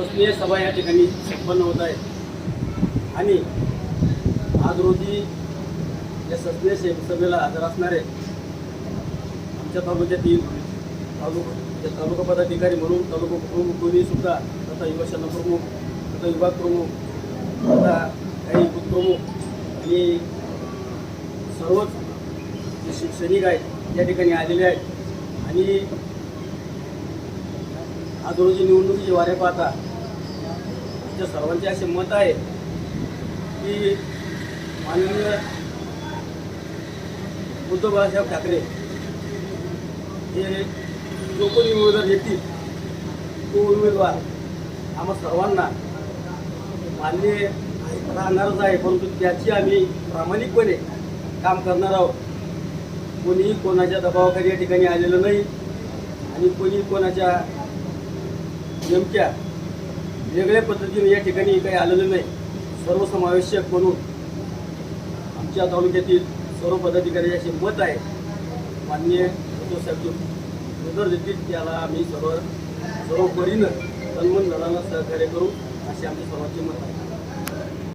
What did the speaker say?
विश्वसनीय सभा या ठिकाणी संपन्न होत आहे. आणि आज रोजी या सत्नीय से- सभेला हजर असणारे आमच्या तालुक्यातील तालुका तालुका पदाधिकारी म्हणून तालुका प्रमुख दोन्ही सुद्धा तथा युवा प्रमुख तथा विभाग प्रमुख तथा काही बूथ प्रमुख आणि सर्वच जे शिवसैनिक आहेत या ठिकाणी आलेले आहेत. आणि आज रोजी निवडणुकीचे वारे पाहता आमच्या सर्वांचे असे मत आहे की माननीय उद्धव बाळासाहेब ठाकरे हे जो कोणी उमेदवार येतील तो उमेदवार आम्हा सर्वांना मान्य राहणारच आहे परंतु त्याची आम्ही प्रामाणिकपणे काम करणार आहोत. कोणीही कोणाच्या दबावाखाली या ठिकाणी आलेलं नाही आणि कोणी कोणाच्या नेमक्या वेगळ्या पद्धतीने या ठिकाणी काही आलेलं नाही. सर्वसमावेशक म्हणून आमच्या तालुक्यातील सर्व पदाधिकारी असे मत आहे. माननीय उदर साहेब नजर देतील त्याला आम्ही सर्व सर्वपरीनं तन्मन धनानं सहकार्य करू असे आमचे सर्वांचे मत आहे.